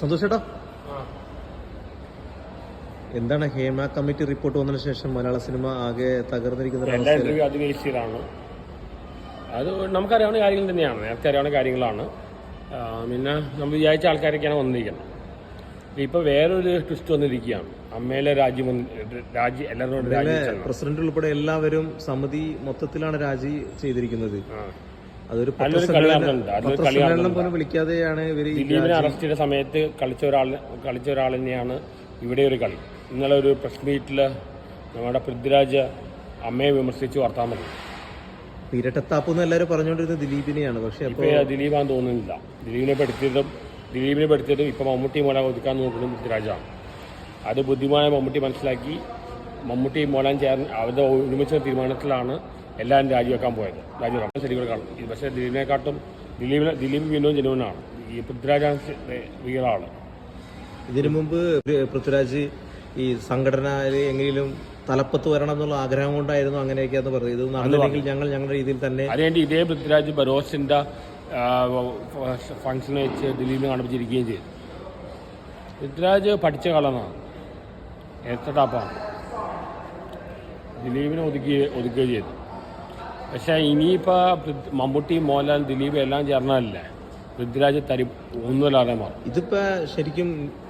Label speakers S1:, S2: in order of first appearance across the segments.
S1: സന്തോഷ് ചേട്ടാ? എന്താണ് Hema committee report വന്നതിന് ശേഷം മലയാള സിനിമ ആകെ തകർന്നിരിക്കുന്ന അവസ്ഥയിൽ
S2: അത് നമുക്കറിയാവുന്ന കാര്യങ്ങൾ തന്നെയാണ് നേരത്തെ അറിയാവുന്ന കാര്യങ്ങളാണ് പിന്നെ നമ്മൾ വിചാരിച്ച ആൾക്കാരൊക്കെയാണ് വന്നിരിക്കുന്നത്. ഇപ്പോൾ വേറൊരു ട്വിസ്റ്റ് വന്നിരിക്കുകയാണ്. അമ്മയിലെ രാജി എല്ലാവരും രാജി ചെല്ലണം.
S1: പ്രസിഡന്റ് ഉൾപ്പെടെ എല്ലാവരും സമിതി മൊത്തത്തിലാണ് രാജി ചെയ്തിരിക്കുന്നത്. അതൊരു പത്രസമ്മേളനം പോലും വിളിക്കാതെയാണ് ഇവർ
S2: ദിലീപിനെ അറസ്റ്റ് ചെയ്ത സമയത്ത് കളിച്ച ഒരാൾ കളിച്ച ഒരാൾ തന്നെയാണ് ഇവിടെ ഒരു കളി. ഇന്നലെ ഒരു പ്രസ് മീറ്റിൽ നമ്മുടെ പൃഥ്വിരാജ് അമ്മയെ വിമർശിച്ച് വർത്താൻ പറഞ്ഞു
S1: ഇരട്ടത്താപ്പ് എന്ന് എല്ലാവരും പറഞ്ഞുകൊണ്ടിരുന്നത് ദിലീപിനെയാണ്. പക്ഷേ
S2: ഇപ്പോൾ ദിലീപാന്ന് തോന്നുന്നില്ല. ദിലീപിനെ പഠിച്ചതും ദിലീപിനെ പഠിച്ചതും ഇപ്പോൾ മമ്മൂട്ടി മോലാൻ ഒതുക്കാൻ നോക്കുന്നത് പൃഥ്വിരാജാണ്. അത് ബുദ്ധിമാനായ മമ്മൂട്ടി മനസ്സിലാക്കി. മമ്മൂട്ടി മോലാൻ ചേർന്ന് അവരുടെ ഒരുമിച്ച തീരുമാനത്തിലാണ് എല്ലാവരും രാജിവെക്കാൻ പോയത്. രാജിവെക്കാൻ ശരിക്കും കാണും. ഇത് പക്ഷേ ദിലീപിനെക്കാട്ടും ദിലീപിനെ ദിലീപ് വിനോദ് ജനുവനാണ്. ഈ പൃഥ്വിരാജാണ് വീറാണ്
S1: ഇതിനു മുമ്പ് പൃഥ്വിരാജ് ഈ സംഘടനയിൽ എങ്ങനെയും തലപ്പത്ത് വരണം എന്നുള്ള ആഗ്രഹം കൊണ്ടായിരുന്നു അങ്ങനെയൊക്കെയാന്ന് പറഞ്ഞത്. ഇത് നടന്നില്ലെങ്കിൽ ഞങ്ങൾ ഞങ്ങളുടെ രീതിയിൽ തന്നെ
S2: അതിനുവേണ്ടി ഇതേ പൃഥ്വിരാജ് ബരോസിന്റെ ഫംഗ്ഷൻ വെച്ച് ദിലീപിനെ കാണിപ്പിച്ചിരിക്കുകയും ചെയ്തു. പൃഥ്വിരാജ് പഠിച്ച കളമാണ് എത്ര ടാപ്പാണ്. ദിലീപിനെ ഒതുക്കി ഒതുക്കുകയും ചെയ്തു. പക്ഷേ ഇനിയിപ്പോൾ മമ്മൂട്ടി മോഹൻലാൽ ദിലീപ് എല്ലാം ചേർന്നാലല്ലേ? പൃഥ്വിരാജ് തരി ഒന്നുമല്ലാതെ മാറും.
S1: ഇതിപ്പോ ശരിക്കും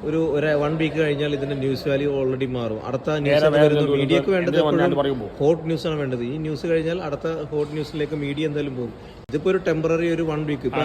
S1: ഒരു ഒരു വൺ വീക്ക് കഴിഞ്ഞാൽ ഇതിന്റെ ന്യൂസ് വാല്യൂ ഓൾറെഡി മാറും. അടുത്ത ന്യൂസ് മീഡിയക്ക് വേണ്ടത് ഹോട്ട് ന്യൂസ് ആണ് വേണ്ടത്. ഈ ന്യൂസ് കഴിഞ്ഞാൽ അടുത്ത ഹോട്ട് ന്യൂസിലേക്ക് മീഡിയ എന്തായാലും പോകും. ഇതിപ്പോ ഒരു ടെമ്പററി ഒരു വൺ വീക്ക് ഇപ്പൊ